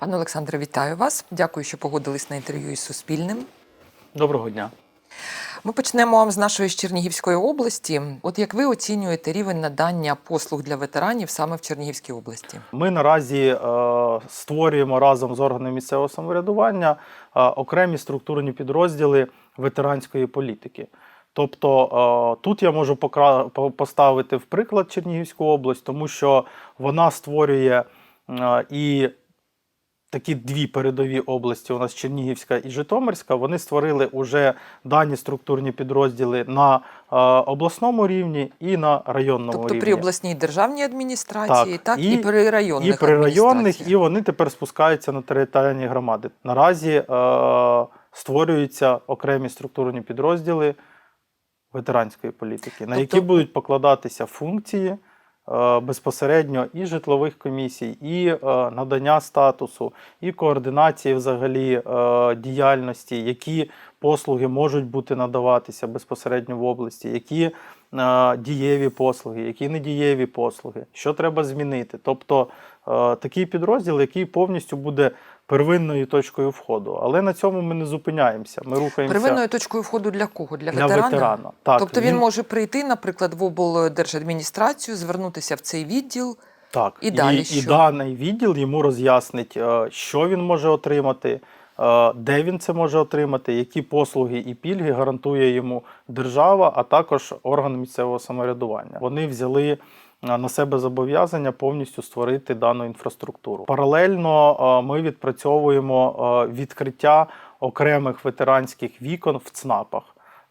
Пане Олександре, вітаю вас. Дякую, що погодились на інтерв'ю із Суспільним. Доброго дня. Ми почнемо з нашої з Чернігівської області. От як ви оцінюєте рівень надання послуг для ветеранів саме в Чернігівській області? Ми наразі е, створюємо разом з органами місцевого самоврядування е, окремі структурні підрозділи ветеранської політики. Тобто е, тут я можу покра- поставити в приклад Чернігівську область, тому що вона створює е, і такі дві передові області, у нас Чернігівська і Житомирська, вони створили уже дані структурні підрозділи на е, обласному рівні і на районному Тобто рівні. при обласній державній адміністрації, так, Так, і, і- при районних і при районних, і вони тепер спускаються на територіальні громади. Наразі е, створюються окремі структурні підрозділи ветеранської політики, на які Тобто- будуть покладатися функції безпосередньо і житлових комісій, і е, надання статусу, і координації взагалі е, діяльності, які послуги можуть бути надаватися безпосередньо в області, які е, дієві послуги, які недієві послуги, що треба змінити. Тобто е, такий підрозділ, який повністю буде первинною точкою входу. Але на цьому ми не зупиняємося. Ми рухаємося Первинною точкою входу для кого? Для, для ветерана? ветерана. Так, тобто він, може прийти, наприклад, в облдержадміністрацію, звернутися в цей відділ. Так, І далі і, що? і даний відділ йому роз'яснить, е, що він може отримати, де він це може отримати, які послуги і пільги гарантує йому держава, а також орган місцевого самоврядування. Вони взяли е, на себе зобов'язання повністю створити дану інфраструктуру. Паралельно е, ми відпрацьовуємо е, відкриття окремих ветеранських вікон в ЦНАПах.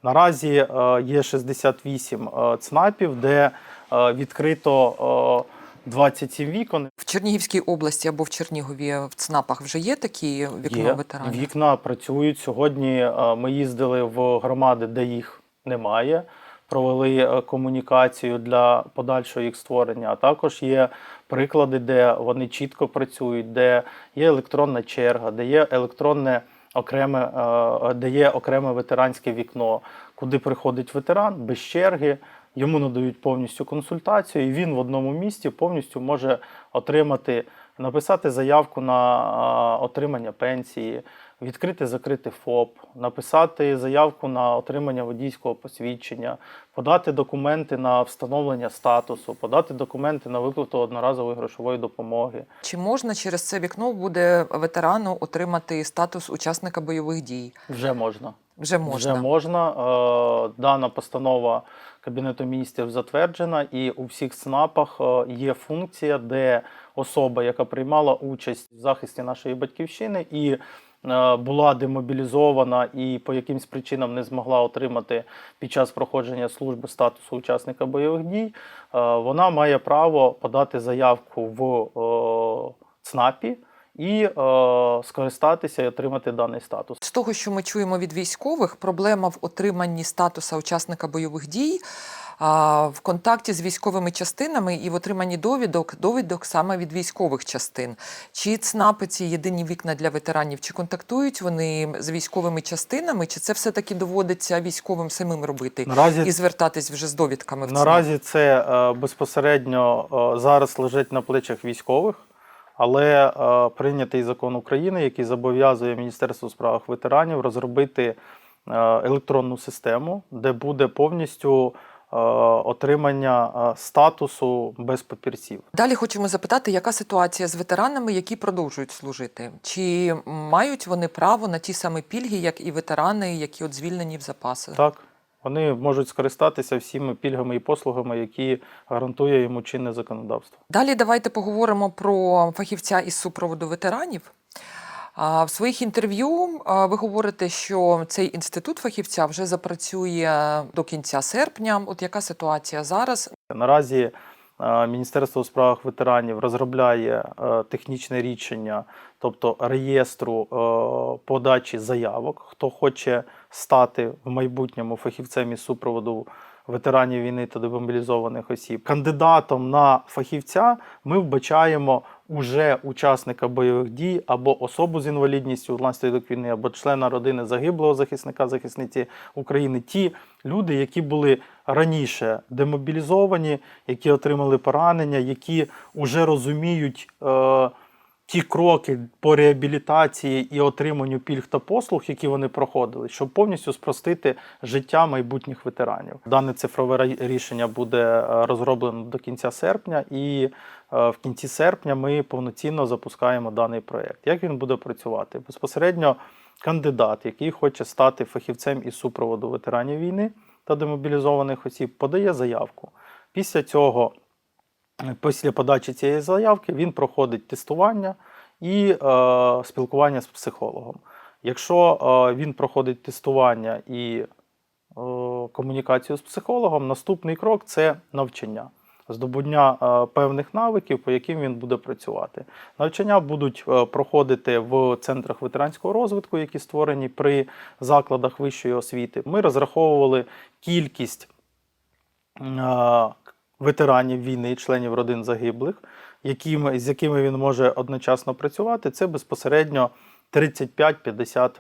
Наразі е, є 68 е, ЦНАПів, де е, відкрито е, 27 вікон. В Чернігівській області або в Чернігові в ЦНАПах вже є такі вікно Є ветеранів? вікна працюють. Сьогодні е, ми їздили в громади, де їх немає. Провели е, комунікацію для подальшого їх створення. А також є приклади, де вони чітко працюють, де є електронна черга, де є електронне окреме, е, де є окреме ветеранське вікно, куди приходить ветеран без черги. Йому надають повністю консультацію, і він в одному місці повністю може отримати, написати заявку на отримання пенсії, відкрити закрити ФОП, написати заявку на отримання водійського посвідчення, подати документи на встановлення статусу, подати документи на виплату одноразової грошової допомоги. Чи можна через це вікно буде ветерану отримати статус учасника бойових дій? Вже можна. Вже можна. Вже можна. Е, Дана постанова Кабінету міністрів затверджена, і у всіх ЦНАПах е, є функція, де особа, яка приймала участь в захисті нашої батьківщини і е, була демобілізована і по якимсь причинам не змогла отримати під час проходження служби статусу учасника бойових дій, е, вона має право подати заявку в ЦНАПі і е, скористатися і отримати даний статус. З того, що ми чуємо від військових, проблема в отриманні статуса учасника бойових дій в контакті з військовими частинами і в отриманні довідок, довідок саме від військових частин. Чи ЦНАПи ці єдині вікна для ветеранів, чи контактують вони з військовими частинами, чи це все-таки доводиться військовим самим робити Наразі і звертатись вже з довідками в ЦНАП? Наразі це е, безпосередньо е, зараз лежить на плечах військових, але е, прийнятий закон України, який зобов'язує Міністерство у справах ветеранів розробити е, електронну систему, де буде повністю е, отримання е, статусу без папірців. Далі хочемо запитати, яка ситуація з ветеранами, які продовжують служити? Чи мають вони право на ті самі пільги, як і ветерани, які от звільнені в запаси? Так, вони можуть скористатися всіми пільгами і послугами, які гарантує йому чинне законодавство. Далі давайте поговоримо про фахівця із супроводу ветеранів. В своїх інтерв'ю ви говорите, що цей інститут фахівця вже запрацює до кінця серпня. От яка ситуація зараз? Наразі Міністерство у справах ветеранів розробляє е, технічне рішення, тобто реєстру е, подачі заявок, хто хоче стати в майбутньому фахівцем із супроводу ветеранів війни та демобілізованих осіб. Кандидатом на фахівця ми вбачаємо уже учасника бойових дій або особу з інвалідністю внаслідок війни, або члена родини загиблого захисника захисниці України. Ті люди, які були раніше демобілізовані, які отримали поранення, які вже розуміють. Е, ті кроки по реабілітації і отриманню пільг та послуг, які вони проходили, щоб повністю спростити життя майбутніх ветеранів. Дане цифрове рішення буде е, розроблено до кінця серпня, і е, в кінці серпня ми повноцінно запускаємо даний проєкт. Як він буде працювати? Безпосередньо кандидат, який хоче стати фахівцем із супроводу ветеранів війни та демобілізованих осіб, подає заявку. Після цього після подачі цієї заявки він проходить тестування і е, спілкування з психологом. Якщо е, він проходить тестування і е, комунікацію з психологом, наступний крок це навчання. Здобуття е, певних навиків, по яким він буде працювати. Навчання будуть е, проходити в центрах ветеранського розвитку, які створені при закладах вищої освіти. Ми розраховували кількість е, ветеранів війни, членів родин загиблих, якими, з якими він може одночасно працювати, це безпосередньо 35-50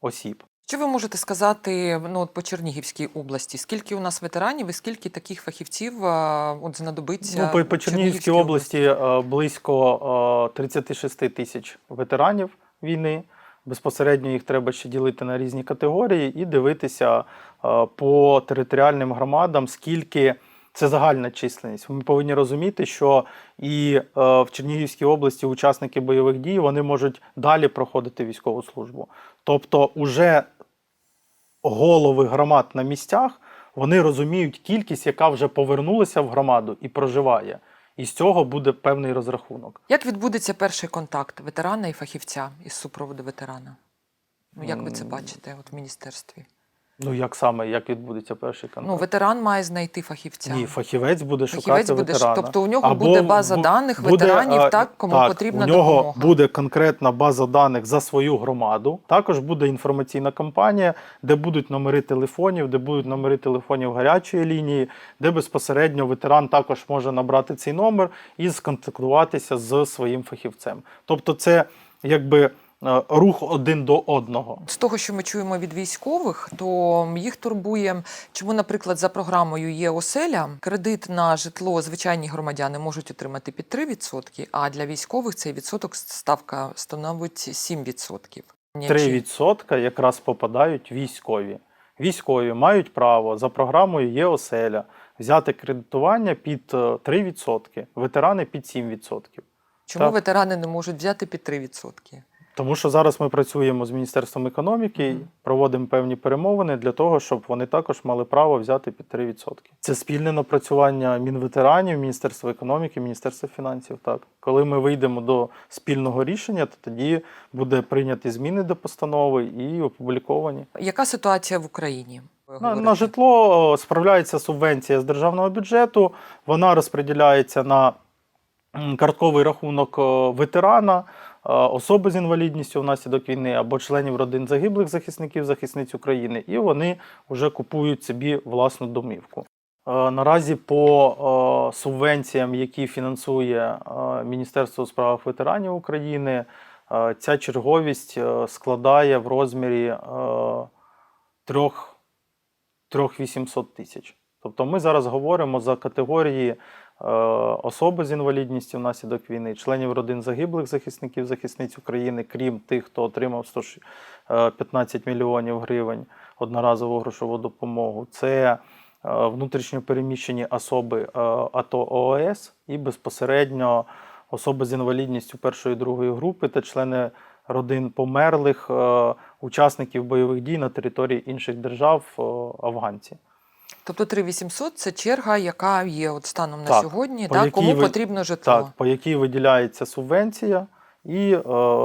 осіб. Що ви можете сказати ну, от по Чернігівській області? Скільки у нас ветеранів і скільки таких фахівців от знадобиться? Ну, по, по Чернігівській області е, близько е, 36 тисяч ветеранів війни. Безпосередньо їх треба ще ділити на різні категорії і дивитися е, по територіальним громадам, скільки це загальна численність. Ми повинні розуміти, що і е, в Чернігівській області учасники бойових дій вони можуть далі проходити військову службу. Тобто, уже голови громад на місцях вони розуміють кількість, яка вже повернулася в громаду і проживає. І з цього буде певний розрахунок. Як відбудеться перший контакт ветерана і фахівця із супроводу ветерана? Ну, як ви це бачите от в міністерстві? Ну як саме як відбудеться перший контакт? Ну, ветеран має знайти фахівця. Ні, фахівець буде Фахівець шукати буде, ветерана. тобто у нього Або буде база бу- даних буде, ветеранів, так, кому так, потрібна у нього допомога. буде конкретна база даних за свою громаду. Також буде інформаційна кампанія, де будуть номери телефонів, де будуть номери телефонів гарячої лінії, де безпосередньо ветеран також може набрати цей номер і сконтактуватися з своїм фахівцем. Тобто, це якби рух один до одного. З того, що ми чуємо від військових, то їх турбує, чому, наприклад, за програмою є оселя, кредит на житло звичайні громадяни можуть отримати під 3%, а для військових цей відсоток ставка становить 7%. 3% якраз попадають військові. Військові мають право за програмою є оселя взяти кредитування під е, 3%, ветерани під 7%. Чому Так. ветерани не можуть взяти під 3%? Тому що зараз ми працюємо з Міністерством економіки, Мгм. проводимо певні перемовини для того, щоб вони також мали право взяти під 3%. Це спільне напрацювання Мінветеранів, Міністерства економіки, Міністерства фінансів. Так, коли ми вийдемо до спільного рішення, то тоді буде прийняті зміни до постанови і опубліковані. Яка ситуація в Україні? На, на житло справляється субвенція з державного бюджету. Вона розподіляється на картковий рахунок ветерана, особи з інвалідністю внаслідок війни або членів родин загиблих захисників захисниць України, і вони вже купують собі власну домівку. Наразі по субвенціям, які фінансує Міністерство у справах ветеранів України, ця черговість складає в розмірі е, трьох 3800 тисяч. Тобто ми зараз говоримо за категорії особи з інвалідністю внаслідок війни, членів родин загиблих захисників захисниць України, крім тих, хто отримав 115 мільйонів гривень одноразову грошову допомогу. Це е, внутрішньо переміщені особи е, АТО ООС і безпосередньо особи з інвалідністю першої і другої групи та члени родин померлих е, учасників бойових дій на території інших держав е, афганці. Тобто 3800 – це черга, яка є от станом на Так, сьогодні, по якій кому ви- потрібно житло. Так, по якій виділяється субвенція, і е,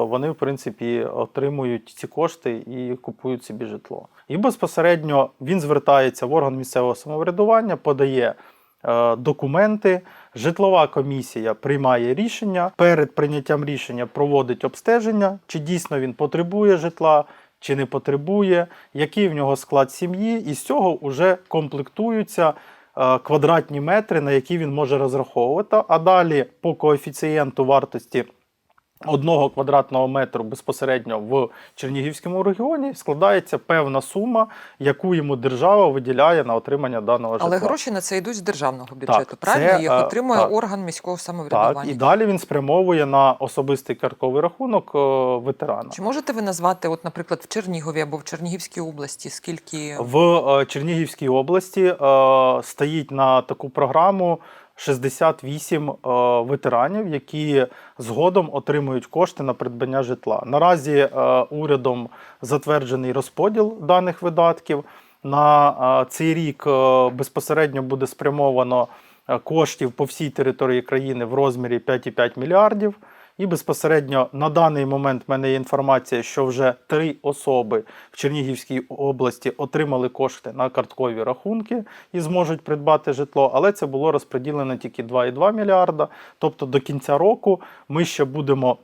вони, в принципі, отримують ці кошти і купують собі житло. І безпосередньо він звертається в орган місцевого самоврядування, подає е, документи. Житлова комісія приймає рішення. Перед прийняттям рішення проводить обстеження, чи дійсно він потребує житла. Чи не потребує, який в нього склад сім'ї, і з цього вже комплектуються е, квадратні метри, на які він може розраховувати. А далі по коефіцієнту вартості одного квадратного метру безпосередньо в Чернігівському регіоні складається певна сума, яку йому держава виділяє на отримання даного житла. Але гроші на це йдуть з державного бюджету. це, правильно їх е, отримує так. орган міського самоврядування. Так, і далі він спрямовує на особистий картковий рахунок е, ветерана. Чи можете ви назвати, от, наприклад, в Чернігові або в Чернігівській області, скільки В е, Чернігівській області е, стоїть на таку програму 68 е, ветеранів, які згодом отримують кошти на придбання житла. Наразі е, урядом затверджений розподіл даних видатків. На е, цей рік безпосередньо буде спрямовано коштів по всій території країни в розмірі 5,5 мільярдів. І безпосередньо на даний момент в мене є інформація, що вже три особи в Чернігівській області отримали кошти на карткові рахунки і зможуть придбати житло, але це було розподілено тільки 2,2 мільярда. Тобто до кінця року ми ще будемо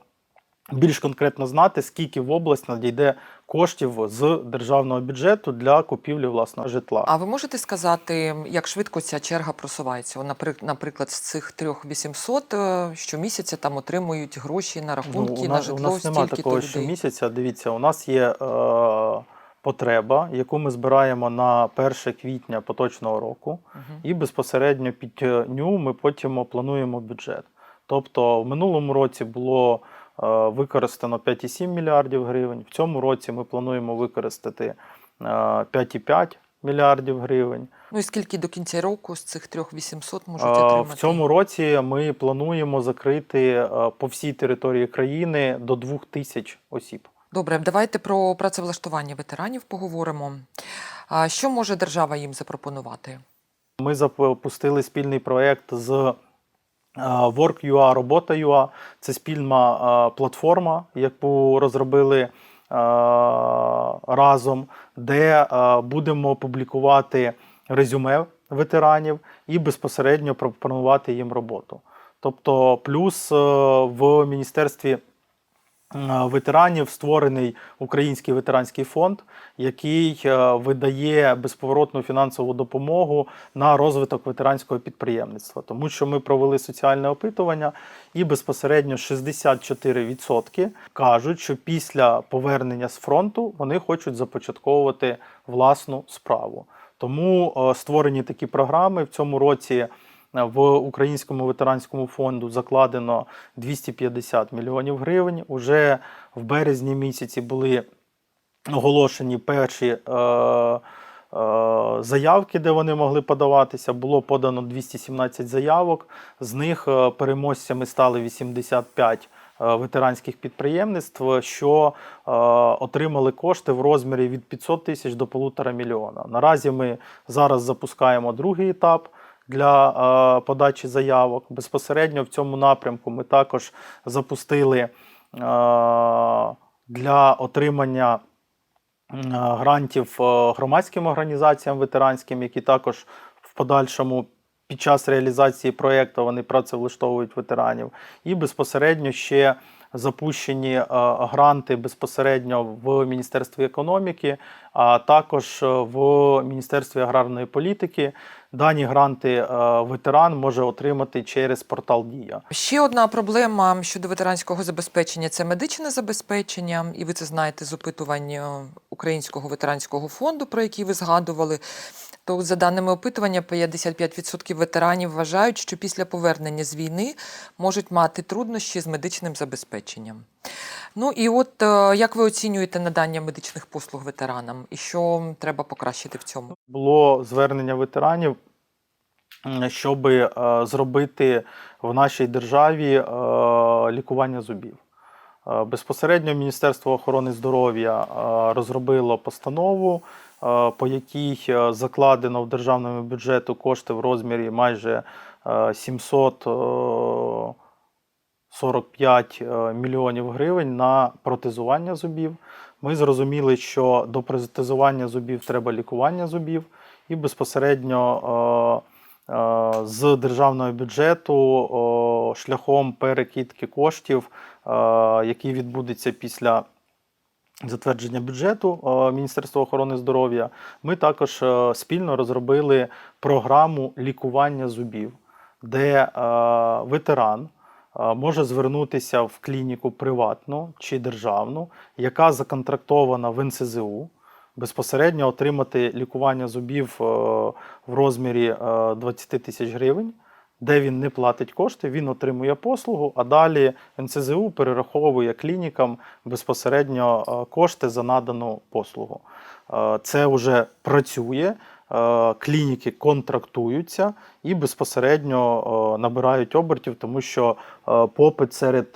більш конкретно знати, скільки в область надійде коштів з державного бюджету для купівлі власного житла. А ви можете сказати, як швидко ця черга просувається? Наприклад, з цих трьох 800 е, щомісяця там отримують гроші на рахунки, Ну, у на нас, житло у нас немає такого людей. щомісяця. Дивіться, у нас є е, потреба, яку ми збираємо на 1 квітня поточного року, Мгм. і безпосередньо під е, ню ми потім плануємо бюджет. Тобто в минулому році було використано 5,7 мільярдів гривень. В цьому році ми плануємо використати е, 5,5 мільярдів гривень. Ну і скільки до кінця року з цих трьох 800 можуть Е, отримати? В цьому році ми плануємо закрити е, по всій території країни до 2 тисяч осіб. Добре, давайте про працевлаштування ветеранів поговоримо. Що може держава їм запропонувати? Ми запустили спільний проєкт з е, Work.ua, Робота.ua. Це спільна платформа, яку розробили разом, де будемо публікувати резюме ветеранів і безпосередньо пропонувати їм роботу. Тобто, плюс е, в Міністерстві ветеранів створений Український ветеранський фонд, який е, видає безповоротну фінансову допомогу на розвиток ветеранського підприємництва. Тому що ми провели соціальне опитування, і безпосередньо 64% кажуть, що після повернення з фронту вони хочуть започатковувати власну справу. Тому е, створені такі програми в цьому році. В Українському ветеранському фонду закладено 250 мільйонів гривень. Уже в березні місяці були оголошені перші е, е, заявки, де вони могли подаватися. Було подано 217 заявок. З них е, переможцями стали 85 е, ветеранських підприємництв, що отримали кошти в розмірі від 500 тисяч до полутора мільйона. Наразі ми зараз запускаємо другий етап. Для е, подачі заявок. Безпосередньо в цьому напрямку ми також запустили е, для отримання м, грантів е, громадським організаціям ветеранським, які також в подальшому під час реалізації проєкту вони працевлаштовують ветеранів, і безпосередньо ще запущені е, гранти безпосередньо в Міністерстві економіки, а також е, в Міністерстві аграрної політики. Дані гранти е, ветеран може отримати через портал Дія. Ще одна проблема щодо ветеранського забезпечення це медичне забезпечення, і ви це знаєте з опитування Українського ветеранського фонду, про який ви згадували. То за даними опитування, 55% ветеранів вважають, що після повернення з війни можуть мати труднощі з медичним забезпеченням. Ну і от е, як ви оцінюєте надання медичних послуг ветеранам, і що треба покращити в цьому? було звернення ветеранів, щоб зробити в нашій державі е, лікування зубів. Е, Безпосередньо Міністерство охорони здоров'я е, розробило постанову, е, по якій закладено в державному бюджету кошти в розмірі майже е, 700 е, 45 е, мільйонів гривень на протезування зубів. Ми зрозуміли, що до протезування зубів треба лікування зубів, і безпосередньо з державного бюджету шляхом перекидки коштів, який відбудеться після затвердження бюджету е, Міністерства охорони здоров'я, ми також е, спільно розробили програму лікування зубів, де е, ветеран е, може звернутися в клініку приватну чи державну, яка законтрактована в НСЗУ, безпосередньо отримати лікування зубів е, в розмірі е, 20 тисяч гривень, де він не платить кошти, він отримує послугу, а далі НСЗУ перераховує клінікам безпосередньо е, кошти за надану послугу. Е, Це вже працює. е, Клініки контрактуються і безпосередньо набирають обертів, тому що попит серед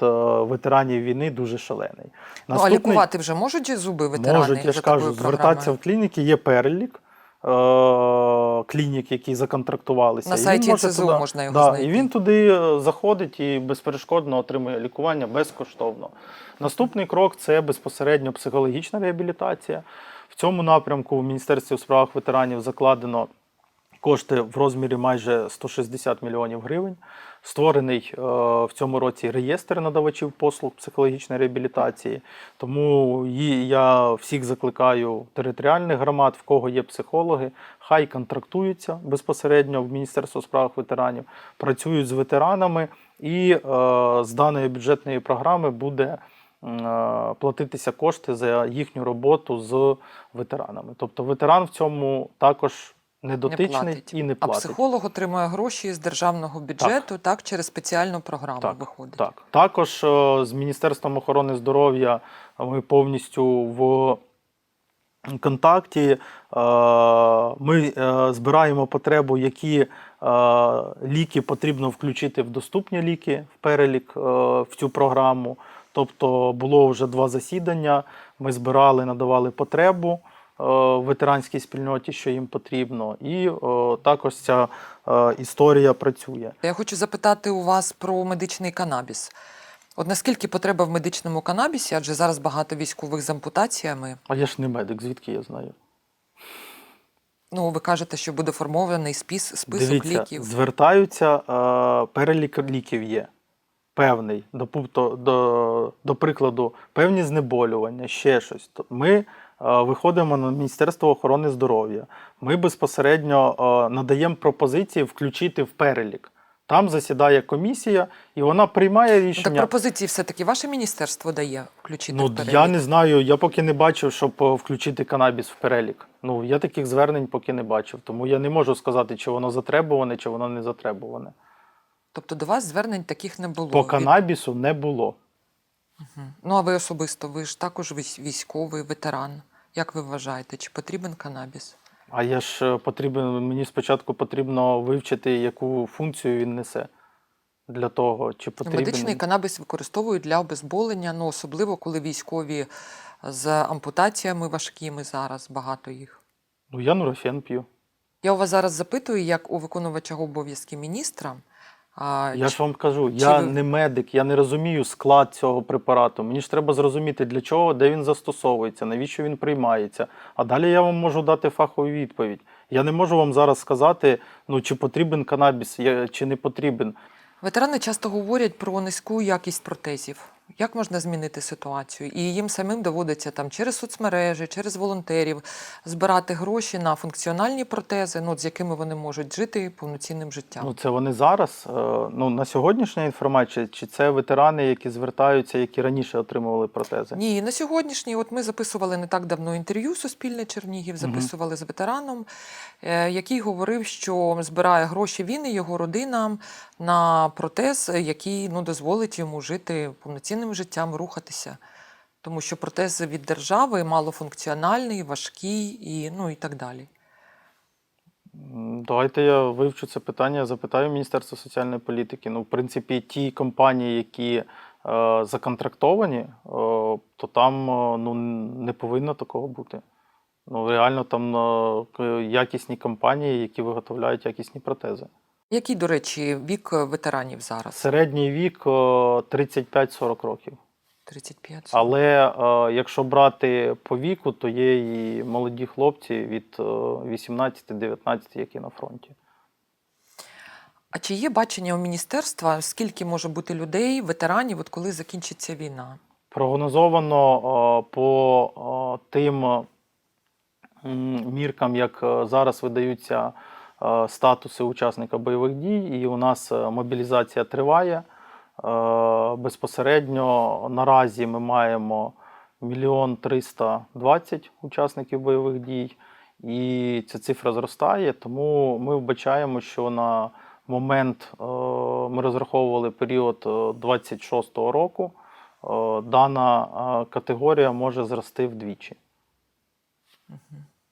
ветеранів війни дуже шалений. Ну, а лікувати вже можуть зуби ветерани? Можуть, я ж кажу, звертатися в клініки, є перелік. Е, Клінік, які законтрактувалися, На сайті НСЗУ туди- можна його да, знайти. І він туди е, заходить і безперешкодно отримує лікування безкоштовно. Наступний крок це безпосередньо психологічна реабілітація. В цьому напрямку в Міністерстві у справах ветеранів закладено кошти в розмірі майже 160 мільйонів гривень. Створений е, в цьому році реєстр надавачів послуг психологічної реабілітації. Тому я всіх закликаю територіальних громад, в кого є психологи, хай контрактуються безпосередньо в Міністерство у справах ветеранів, працюють з ветеранами, і е, з даної бюджетної програми буде е, платитися кошти за їхню роботу з ветеранами. Тобто ветеран в цьому також недотичний платить. і не А психолог отримує гроші з державного бюджету, так, через спеціальну програму Так, виходить. Так. Також е, з Міністерством охорони здоров'я ми повністю в контакті. Е, Ми е, збираємо потребу, які ліки потрібно включити в доступні ліки в перелік в цю програму. Тобто було вже два засідання. Ми збирали, надавали потребу е, ветеранській спільноті, що їм потрібно, і е, також ця е, історія працює. Я хочу запитати у вас про медичний канабіс. От наскільки потреба в медичному канабісі, адже зараз багато військових з ампутаціями. А я ж не медик, звідки я знаю? Ну, ви кажете, що буде формований спис, список Дивіться, ліків. звертаються, е, перелік ліків є певний. До, до, до прикладу, певні знеболювання, ще щось. Ми виходимо на Міністерство охорони здоров'я. Ми безпосередньо е, надаємо пропозиції включити в перелік. Там засідає комісія, і вона приймає Ну, так пропозиції все-таки ваше міністерство дає включити Ну, в перелік? я не знаю, я поки не бачив, щоб е, включити канабіс в перелік. Ну, я таких звернень поки не бачив, тому я не можу сказати, чи воно затребуване, чи воно не затребуване. Тобто до вас звернень таких не було? По канабісу не було. Мгм. Ну, а ви особисто, ви ж також військовий ветеран. Як ви вважаєте, чи потрібен канабіс? А я ж е, потрібен, мені спочатку потрібно вивчити, яку функцію він несе для того, чи потрібен. Медичний канабіс використовують для обезболення, ну особливо коли військові з ампутаціями важкими зараз, багато їх. Ну, я нурофен п'ю. Я у вас зараз запитую, як у виконувача обов'язки міністра. А, Я ж вам кажу, я ви- не медик, я не розумію склад цього препарату. Мені ж треба зрозуміти, для чого, де він застосовується, навіщо він приймається. А далі я вам можу дати фахову відповідь. Я не можу вам зараз сказати, ну чи потрібен канабіс, я- чи не потрібен. Ветерани часто говорять про низьку якість протезів. Як можна змінити ситуацію? І їм самим доводиться там через соцмережі, через волонтерів збирати гроші на функціональні протези, ну, з якими вони можуть жити повноцінним життям. Ну, це вони зараз. е, Ну, на сьогоднішня інформація, чи це ветерани, які звертаються, які раніше отримували протези? Ні, на сьогоднішній, от ми записували не так давно інтерв'ю Суспільне Чернігів, записували з ветераном, е, який говорив, що збирає гроші він і його родина на протез, який ну, дозволить йому жити повноцінним життям, рухатися. Тому що протез від держави малофункціональний, важкий і, ну, і так далі. Давайте я вивчу це питання, запитаю Міністерство соціальної політики. Ну, в принципі, ті компанії, які е, законтрактовані, е, то там е, ну, не повинно такого бути. Ну, реально там е, якісні компанії, які виготовляють якісні протези. Який, до речі, вік е, ветеранів зараз? Середній вік е, 35-40 років. 35. Але е, якщо брати по віку, то є і молоді хлопці від е, 18-19, які на фронті. А чи є бачення у міністерства, скільки може бути людей, ветеранів, от коли закінчиться війна? Прогнозовано е, по е, тим е, міркам, як е, зараз видаються е, статуси учасника бойових дій, і у нас е, мобілізація триває. е, Безпосередньо наразі ми маємо мільйон 320 учасників бойових дій, і ця цифра зростає. Тому ми вбачаємо, що на момент е, ми розраховували період е, 26-го року. е, Дана е, категорія може зрости вдвічі.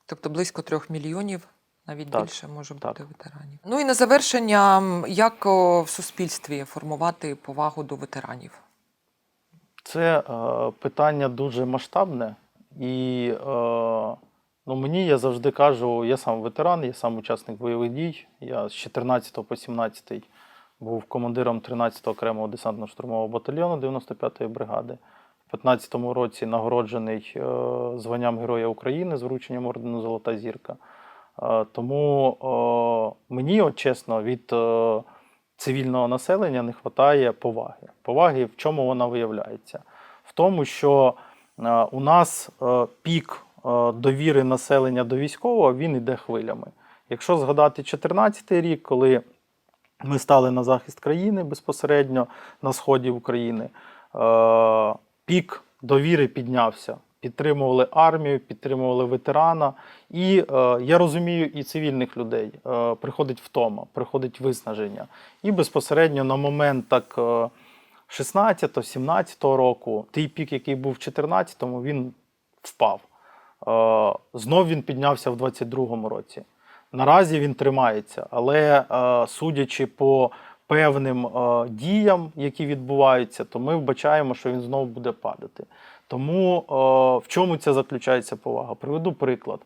Тобто близько трьох мільйонів, навіть Так, більше може так. бути ветеранів. Ну і на завершення, як в суспільстві формувати повагу до ветеранів? Це е, питання дуже масштабне, і е, ну, мені я завжди кажу, я сам ветеран, я сам учасник бойових дій. Я з 14 по 17 був командиром 13-го окремого десантно-штурмового батальйону 95-ї бригади. В 15-му році нагороджений е, званням Героя України з врученням ордену Золота зірка. Е, тому е, мені, от чесно, від е, цивільного населення не вистачає поваги. Поваги в чому вона виявляється? В тому, що у нас пік довіри населення до військового він йде хвилями. Якщо згадати 2014 рік, коли ми стали на захист країни безпосередньо на сході України, пік довіри піднявся. Підтримували армію, підтримували ветерана. І е, я розумію і цивільних людей. Е, приходить втома, приходить виснаження. І безпосередньо на момент так е, 16-17 року, той пік, який був в 14-му, він впав. Е, знов він піднявся в 22-му році. Наразі він тримається, але е, судячи по певним е, діям, які відбуваються, то ми вбачаємо, що він знову буде падати. Тому е, в чому ця заключається повага? Приведу приклад.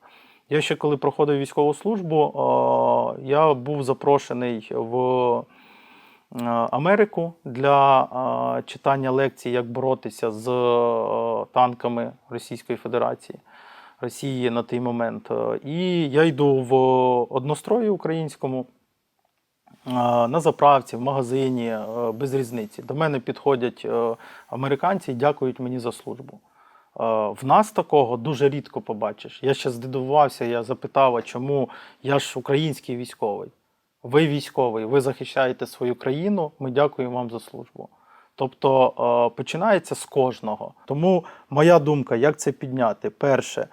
Я ще коли проходив військову службу, е, я був запрошений в е, Америку для е, читання лекцій, як боротися з е, танками Російської Федерації. Росії на той момент. І я йду в однострої українському на заправці, в магазині, е, без різниці. До мене підходять е, американці і дякують мені за службу. Е, В нас такого дуже рідко побачиш. Я ще здивувався, я запитав, а чому я ж український військовий. Ви військовий, ви захищаєте свою країну, ми дякуємо вам за службу. Тобто починається з кожного. Тому моя думка, як це підняти? Перше,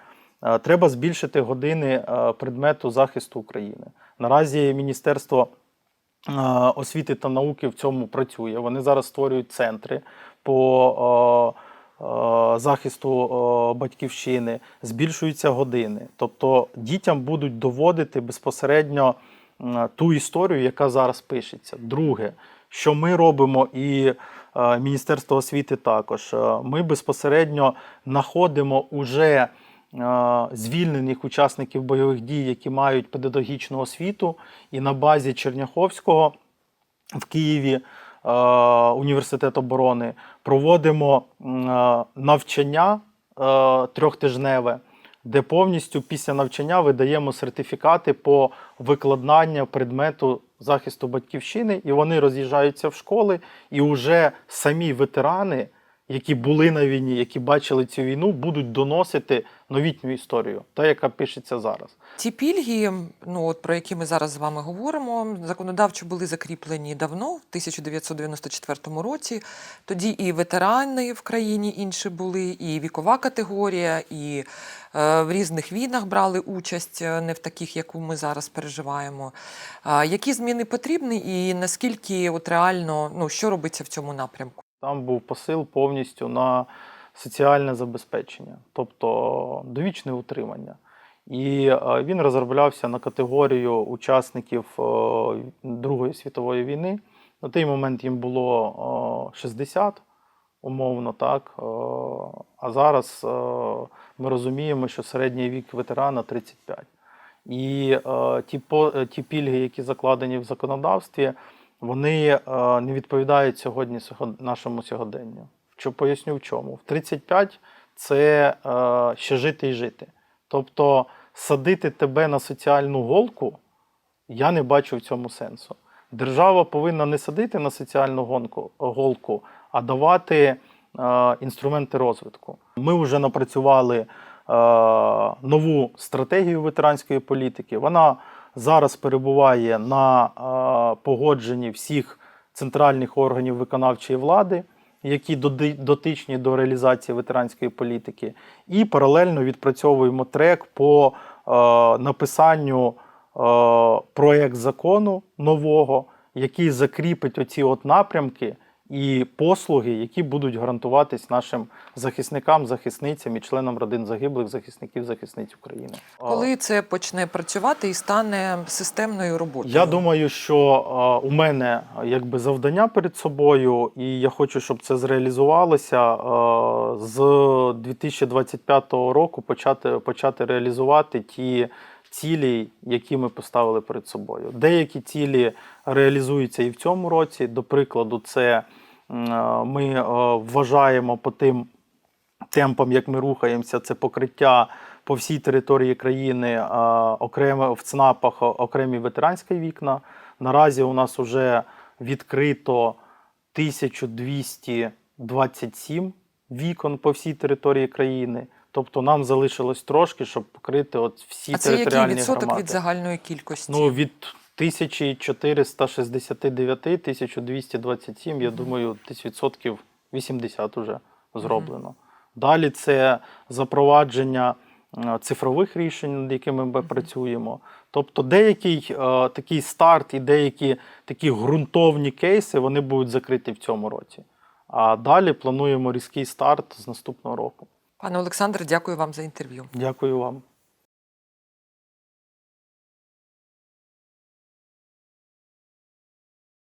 треба збільшити години предмету захисту України. Наразі Міністерство освіти та науки в цьому працює. Вони зараз створюють центри по е, е, захисту е, батьківщини, збільшуються години. Тобто дітям будуть доводити безпосередньо ту історію, яка зараз пишеться. Друге, що ми робимо, і е, Міністерство освіти також. е, Ми безпосередньо знаходимо уже е, звільнених учасників бойових дій, які мають педагогічну освіту, і на базі Черняховського в Києві е, університет оборони проводимо е, навчання е, трьохтижневе, де повністю після навчання видаємо сертифікати по викладанню предмету захисту батьківщини, і вони роз'їжджаються в школи, і вже самі ветерани, які були на війні, які бачили цю війну, будуть доносити новітню історію, та яка пишеться зараз. Ці пільги, ну от про які ми зараз з вами говоримо, законодавчо були закріплені давно, в 1994 році. Тоді і ветерани в країні інші були, і вікова категорія, і е, в різних війнах брали участь, е, не в таких, яку ми зараз переживаємо. А, які зміни потрібні, і наскільки от реально ну, що робиться в цьому напрямку? Там був посил повністю на соціальне забезпечення, тобто довічне утримання. І е, він розроблявся на категорію учасників е, Другої світової війни. На той момент їм було е, 60, умовно так. е, А зараз е, ми розуміємо, що середній вік ветерана 35. І е, ті, е, ті пільги, які закладені в законодавстві, вони е, не відповідають сьогодні нашому сьогоденню. Що поясню в чому? В 35 це е, ще жити і жити. Тобто садити тебе на соціальну голку, я не бачу в цьому сенсу. Держава повинна не садити на соціальну гонку, голку, а давати е, інструменти розвитку. Ми вже напрацювали е, нову стратегію ветеранської політики. Вона зараз перебуває на е, погодженні всіх центральних органів виконавчої влади, які дотичні до реалізації ветеранської політики, і паралельно відпрацьовуємо трек по е, написанню е, проект закону нового, який закріпить оці от напрямки і послуги, які будуть гарантуватись нашим захисникам, захисницям і членам родин загиблих захисників захисниць України. Коли це почне працювати і стане системною роботою? Я думаю, що у мене якби завдання перед собою, і я хочу, щоб це зреалізувалося з 2025 року почати, почати реалізувати ті цілі, які ми поставили перед собою. Деякі цілі реалізуються і в цьому році. До прикладу, це е, ми е, вважаємо по тим темпам, як ми рухаємося, це покриття по всій території країни окремо в ЦНАПах окремі ветеранські вікна. Наразі у нас вже відкрито 1227 вікон по всій території країни. Тобто нам залишилось трошки, щоб покрити от всі а це який відсоток громади. від загальної кількості? Ну, від 1469, 1227, я думаю, десь відсотків 80 вже зроблено. Далі це запровадження е, цифрових рішень, над якими ми працюємо. Тобто деякий е, такий старт і деякі такі ґрунтовні кейси вони будуть закриті в цьому році. А далі плануємо різкий старт з наступного року. Пане Олександре, дякую вам за інтерв'ю. Дякую вам.